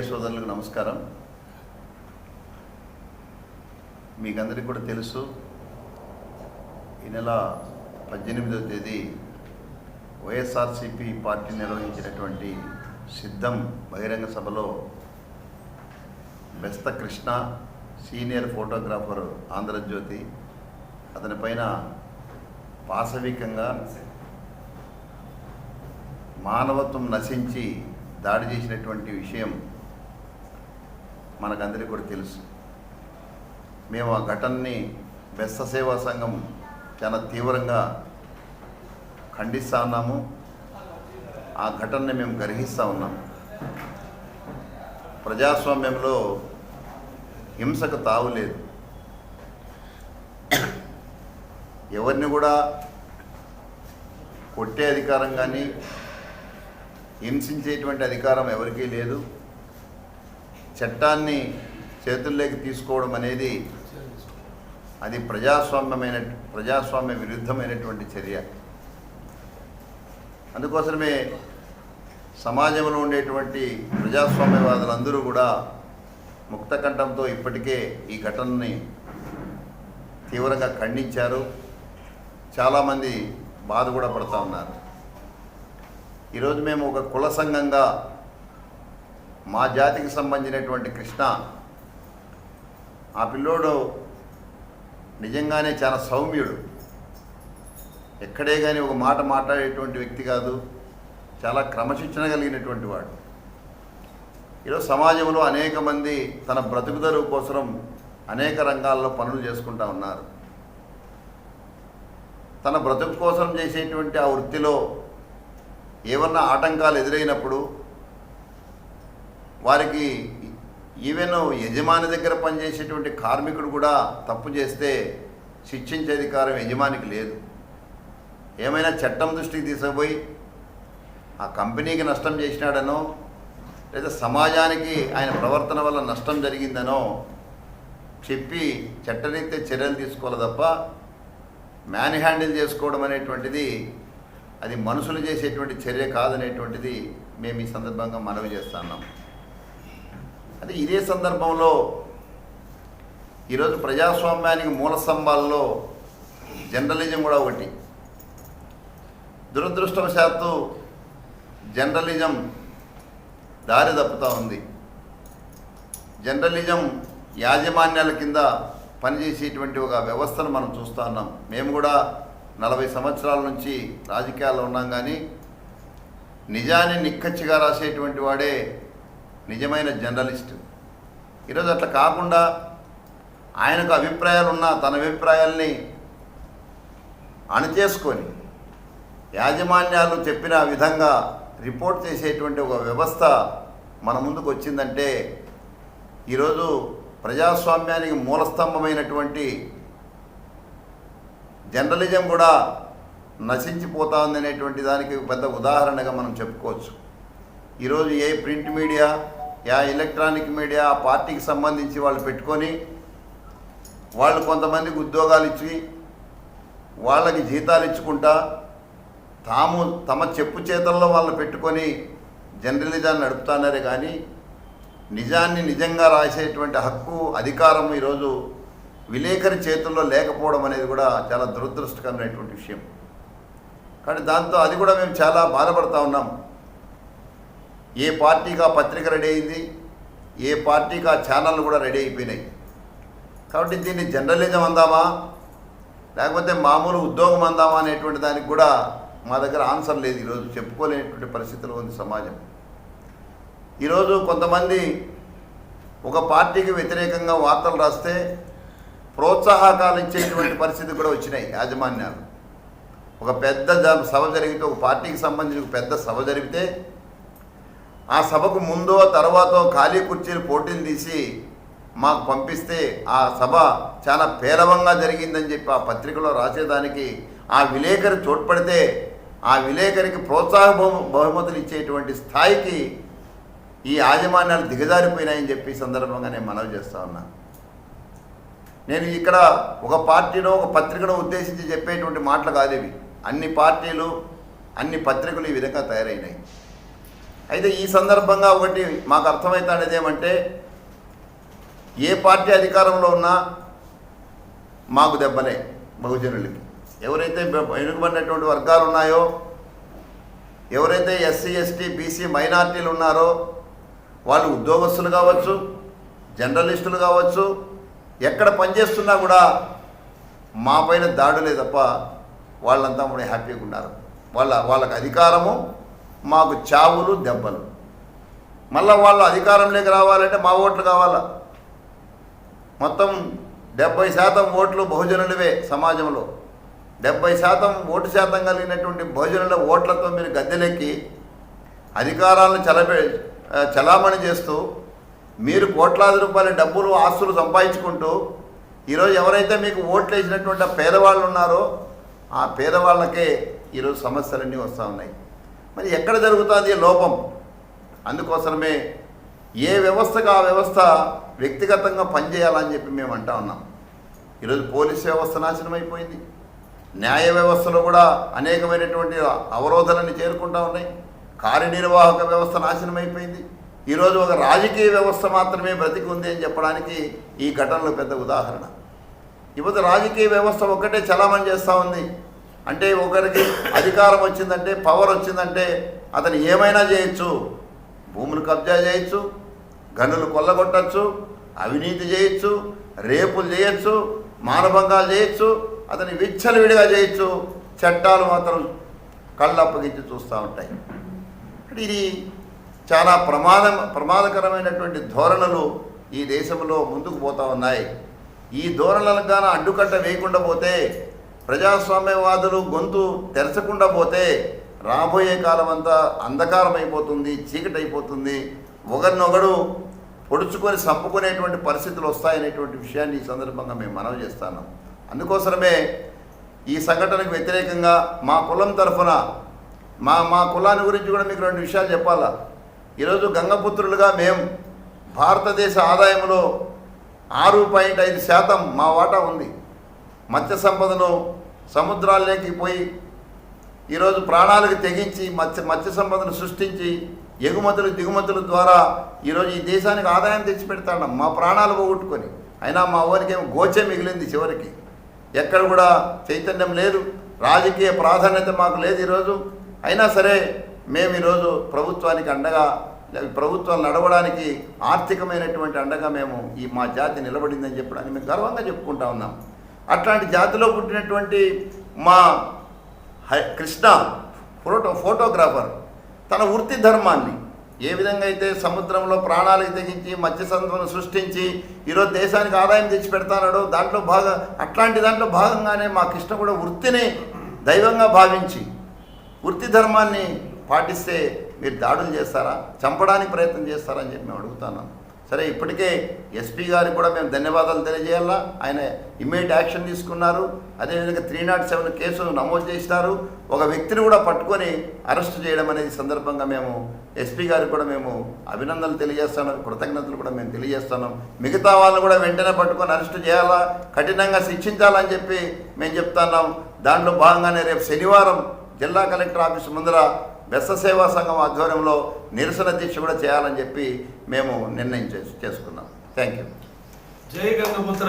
Media సోదరులకు నమస్కారం. మీకందరికీ కూడా తెలుసు ఈ నెల పద్దెనిమిదవ తేదీ వైఎస్ఆర్సిపి పార్టీ నిర్వహించినటువంటి సిద్ధం బహిరంగ సభలో బెస్త కృష్ణ సీనియర్ ఫోటోగ్రాఫర్ ఆంధ్రజ్యోతి అతని పైన పాశవికంగా మానవత్వం నశించి దాడి చేసినటువంటి విషయం మనకందరికీ కూడా తెలుసు. మేము ఆ ఘటనని బెస్త సేవా సంఘం చాలా తీవ్రంగా ఖండిస్తూ ఉన్నాము ఆ ఘటనని మేము గ్రహిస్తూ ఉన్నాము ప్రజాస్వామ్యంలో హింసకు తావులేదు ఎవరిని కూడా కొట్టే అధికారం కానీ హింసించేటువంటి అధికారం ఎవరికీ లేదు. చట్టాన్ని చేతుల్లోకి తీసుకోవడం అనేది అది ప్రజాస్వామ్యమైన ప్రజాస్వామ్య విరుద్ధమైనటువంటి చర్య. అందుకోసమే సమాజంలో ఉండేటువంటి ప్రజాస్వామ్యవాదులందరూ కూడా ముక్తకంఠంతో ఇప్పటికే ఈ ఘటనని తీవ్రంగా ఖండించారు. చాలామంది బాధ కూడా పడుతూ ఉన్నారు. ఈరోజు మేము ఒక కుల సంఘంగా మా జాతికి సంబంధించినటువంటి కృష్ణ ఆ పిల్లోడు నిజంగానే చాలా సౌమ్యుడు. ఎక్కడే కానీ ఒక మాట మాట్లాడేటువంటి వ్యక్తి కాదు చాలా క్రమశిక్షణ కలిగినటువంటి వాడు. ఈరోజు సమాజంలో అనేక మంది తన బ్రతుకుదరువు కోసం అనేక రంగాల్లో పనులు చేసుకుంటా ఉన్నారు. తన బ్రతుకు కోసం చేసేటువంటి ఆ వృత్తిలో ఏమన్నా ఆటంకాలు ఎదురైనప్పుడు వారికి ఈవెన్ యజమాని దగ్గర పనిచేసేటువంటి కార్మికుడు కూడా తప్పు చేస్తే శిక్షించే అధికారం యజమానికి లేదు. ఏమైనా చట్టం దృష్టికి తీసుకుపోయి ఆ కంపెనీకి నష్టం చేసినాడనో లేదా సమాజానికి ఆయన ప్రవర్తన వల్ల నష్టం జరిగిందనో చెప్పి చట్టరీత్యా చర్యలు తీసుకోవాలి తప్ప మ్యాన్ హ్యాండిల్ చేసుకోవడం అనేటువంటిది అది మనుషులు చేసేటువంటి చర్య కాదనేటువంటిది మేము ఈ సందర్భంగా మనవి చేస్తున్నాం అదే ఇదే సందర్భంలో ఈరోజు ప్రజాస్వామ్యానికి మూల స్తంభాల్లో జర్నలిజం కూడా ఒకటి. దురదృష్టవశాత్తు జర్నలిజం దారి తప్పుతూ ఉంది. జర్నలిజం యాజమాన్యాల కింద పనిచేసేటువంటి ఒక వ్యవస్థను మనం చూస్తూ ఉన్నాం. మేము కూడా నలభై సంవత్సరాల నుంచి రాజకీయాల్లో ఉన్నాం కానీ నిజాన్ని నిక్కచ్చిగా రాసేటువంటి వాడే నిజమైన జర్నలిస్ట్. ఈరోజు అట్లా కాకుండా ఆయనకు అభిప్రాయాలు ఉన్నా తన అభిప్రాయాల్ని అణచేసుకొని యాజమాన్యాలు చెప్పిన విధంగా రిపోర్ట్ చేసేటువంటి ఒక వ్యవస్థ మన ముందుకు వచ్చిందంటే ఈరోజు ప్రజాస్వామ్యానికి మూలస్తంభమైనటువంటి జర్నలిజం కూడా నశించిపోతా ఉందనేటువంటి దానికి పెద్ద ఉదాహరణగా మనం చెప్పుకోవచ్చు. ఈరోజు ఏ ప్రింట్ మీడియా యా ఎలక్ట్రానిక్ మీడియా ఆ పార్టీకి సంబంధించి వాళ్ళు పెట్టుకొని వాళ్ళు కొంతమందికి ఉద్యోగాలు ఇచ్చి వాళ్ళకి జీతాలు ఇచ్చుకుంటా తాము తమ చెప్పు చేతల్లో వాళ్ళు పెట్టుకొని జర్నలిజాన్ని నడుపుతున్నారే కానీ నిజాన్ని నిజంగా రాసేటువంటి హక్కు అధికారం ఈరోజు విలేకరి చేతుల్లో లేకపోవడం అనేది కూడా చాలా దురదృష్టకరమైనటువంటి విషయం. కానీ దాంతో అది కూడా మేము చాలా బాధపడతా ఉన్నాం. ఏ పార్టీకి ఆ పత్రిక రెడీ అయింది ఏ పార్టీకి ఆ ఛానళ్ళు కూడా రెడీ అయిపోయినాయి. కాబట్టి దీన్ని జర్నలిజం అందామా? లేకపోతే మామూలు ఉద్యోగం అందామా అనేటువంటి దానికి కూడా మా దగ్గర ఆన్సర్ లేదు ఈరోజు. చెప్పుకోలేనటువంటి పరిస్థితిలో ఉంది సమాజం. ఈరోజు కొంతమంది ఒక పార్టీకి వ్యతిరేకంగా వార్తలు రాస్తే ప్రోత్సాహకాలు ఇచ్చేటువంటి పరిస్థితి కూడా వచ్చినాయి యాజమాన్యాలు. ఒక పెద్ద సభ జరిగితే ఒక పార్టీకి సంబంధించి పెద్ద సభ జరిగితే ఆ సభకు ముందో తర్వాతో ఖాళీ కుర్చీలు పోటీలు తీసి మాకు పంపిస్తే ఆ సభ చాలా పేలవంగా జరిగిందని చెప్పి ఆ పత్రికలో రాసేదానికి ఆ విలేకరి చోట్పడితే ఆ విలేకరికి ప్రోత్సాహ బహు- బహుమతులు ఇచ్చేటువంటి స్థాయికి ఈ యాజమాన్యాలు దిగజారిపోయినాయని చెప్పి సందర్భంగా నేను మనవి చేస్తా ఉన్నా. నేను ఇక్కడ ఒక పార్టీలో ఒక పత్రికను ఉద్దేశించి చెప్పేటువంటి మాటలు కాదు ఇవి. అన్ని పార్టీలు అన్ని పత్రికలు ఈ విధంగా తయారైనాయి. అయితే ఈ సందర్భంగా ఒకటి మాకు అర్థమవుతానేది ఏమంటే ఏ పార్టీ అధికారంలో ఉన్నా మాకు దెబ్బలే బహుజనులకి. ఎవరైతే వెనుకబడినటువంటి వర్గాలు ఉన్నాయో ఎవరైతే ఎస్సీ ఎస్టీ బీసీ మైనార్టీలు ఉన్నారో వాళ్ళు ఉద్యోగస్తులు కావచ్చు జర్నలిస్టులు కావచ్చు ఎక్కడ పనిచేస్తున్నా కూడా మా పైన దాడులే తప్ప వాళ్ళంతా కూడా హ్యాపీగా ఉన్నారు. వాళ్ళ వాళ్ళకి అధికారము మాకు చావులు దెబ్బలు. మళ్ళీ వాళ్ళు అధికారంలోకి రావాలంటే మా ఓట్లు కావాలా? మొత్తం డెబ్బై శాతం ఓట్లు బహుజనులవే సమాజంలో. డెబ్బై శాతం ఓటు శాతం కలిగినటువంటి బహుజనుల ఓట్లతో మీరు గద్దెలెక్కి అధికారాలను చలబె చలామణి చేస్తూ మీరు కోట్లాది రూపాయల డబ్బులు ఆస్తులు సంపాదించుకుంటూ ఈరోజు ఎవరైతే మీకు ఓట్లు వేసినటువంటి పేదవాళ్ళు ఉన్నారో ఆ పేదవాళ్ళకే ఈరోజు సమస్యలన్నీ వస్తూ ఉన్నాయి. మరి ఎక్కడ జరుగుతుంది లోపం? అందుకోసమే ఏ వ్యవస్థకు ఆ వ్యవస్థ వ్యక్తిగతంగా పనిచేయాలని చెప్పి మేము అంటా ఉన్నాం. ఈరోజు పోలీస్ వ్యవస్థ నాశనం అయిపోయింది. న్యాయ వ్యవస్థలో కూడా అనేకమైనటువంటి అవరోధాలన్నీ చేరుకుంటా ఉన్నాయి. కార్యనిర్వాహక వ్యవస్థ నాశనం అయిపోయింది. ఈరోజు ఒక రాజకీయ వ్యవస్థ మాత్రమే బ్రతికి ఉంది అని చెప్పడానికి ఈ ఘటనలో పెద్ద ఉదాహరణ. ఇప్పుడు రాజకీయ వ్యవస్థ ఒక్కటే చలామణి చేస్తూ ఉంది. అంటే ఒకరికి అధికారం వచ్చిందంటే పవర్ వచ్చిందంటే అతను ఏమైనా చేయొచ్చు. భూములు కబ్జా చేయొచ్చు గనులు కొల్లగొట్టచ్చు అవినీతి చేయొచ్చు రేపులు చేయొచ్చు మానభంగాలు చేయొచ్చు అతని విచ్చలవిడిగా చేయొచ్చు. చట్టాలు మాత్రం కళ్ళు అప్పగించి చూస్తూ ఉంటాయి. ఇది చాలా ప్రమాదం ప్రమాదకరమైనటువంటి ధోరణులు ఈ దేశంలో ముందుకు పోతూ ఉన్నాయి. ఈ ధోరణులకు గాన అడ్డుకట్ట వేయకుండా పోతే ప్రజాస్వామ్యవాదులు గొంతు తెరచకుండా పోతే రాబోయే కాలం అంతా అంధకారం అయిపోతుంది చీకటి అయిపోతుంది ఒకరినొకడు పొడుచుకొని చంపుకునేటువంటి పరిస్థితులు వస్తాయనేటువంటి విషయాన్ని ఈ సందర్భంగా మేము మనవి చేస్తాను. అందుకోసమే ఈ సంఘటనకు వ్యతిరేకంగా మా కులం తరఫున మా మా కులాన్ని గురించి కూడా మీకు రెండు విషయాలు చెప్పాలా? ఈరోజు గంగపుత్రులుగా మేము భారతదేశ ఆదాయంలో ఆరు పాయింట్ ఐదు శాతం మా వాటా ఉంది. మత్స్య సంపదను సముద్రాల్లోకి పోయి ఈరోజు ప్రాణాలకు తెగించి మత్స్య మత్స్య సంపదను సృష్టించి ఎగుమతులు దిగుమతుల ద్వారా ఈరోజు ఈ దేశానికి ఆదాయం తెచ్చిపెడతాడు. మా ప్రాణాలు పోగొట్టుకొని. అయినా మా ఊరికి ఏమో గోచే మిగిలింది చివరికి. ఎక్కడ కూడా చైతన్యం లేదు. రాజకీయ ప్రాధాన్యత మాకు లేదు ఈరోజు. అయినా సరే మేము ఈరోజు ప్రభుత్వానికి అండగా ప్రభుత్వం ప్రభుత్వాలు నడవడానికి ఆర్థికమైనటువంటి అండగా మేము ఈ మా జాతి నిలబడిందని చెప్పడానికి మేము గర్వంగా చెప్పుకుంటా ఉన్నాం. అట్లాంటి జాతిలో పుట్టినటువంటి మా హై- కృష్ణ ఫోటో ఫోటోగ్రాఫర్. తన వృత్తి ధర్మాన్ని ఏ విధంగా అయితే సముద్రంలో ప్రాణాలకు తెగించి మత్స్య సృష్టించి ఈరోజు దేశానికి ఆదాయం తెచ్చి దాంట్లో భాగం అట్లాంటి దాంట్లో భాగంగానే మా కృష్ణ కూడా వృత్తిని దైవంగా భావించి వృత్తి ధర్మాన్ని పాటిస్తే మీరు దాడులు చేస్తారా? చంపడానికి ప్రయత్నం చేస్తారా అని చెప్పి మేము అడుగుతున్నాం. సరే ఇప్పటికే ఎస్పీ గారికి కూడా మేము ధన్యవాదాలు తెలియజేయాలా? ఆయన ఇమ్మీడియట్ యాక్షన్ తీసుకున్నారు. అదేవిధంగా త్రీ నాట్ సెవెన్ కేసు నమోదు చేసినారు ఒక వ్యక్తిని కూడా పట్టుకొని అరెస్ట్ చేయడం అనేది సందర్భంగా మేము ఎస్పీ గారికి కూడా మేము అభినందనలు తెలియజేస్తున్నాం. కృతజ్ఞతలు కూడా మేము తెలియజేస్తున్నాం. మిగతా వాళ్ళని కూడా వెంటనే పట్టుకొని అరెస్ట్ చేయాలా? కఠినంగా శిక్షించాలని చెప్పి మేము చెప్తున్నాం. దాంట్లో భాగంగానే రేపు శనివారం జిల్లా కలెక్టర్ ఆఫీస్ ముందర బెస్స సేవా సంఘం ఆధ్వర్యంలో నిరసన దీక్ష కూడా చేయాలని చెప్పి మేము నిర్ణయం చేసు- చేసుకున్నాం. థ్యాంక్ యూ జై గంగపుత్ర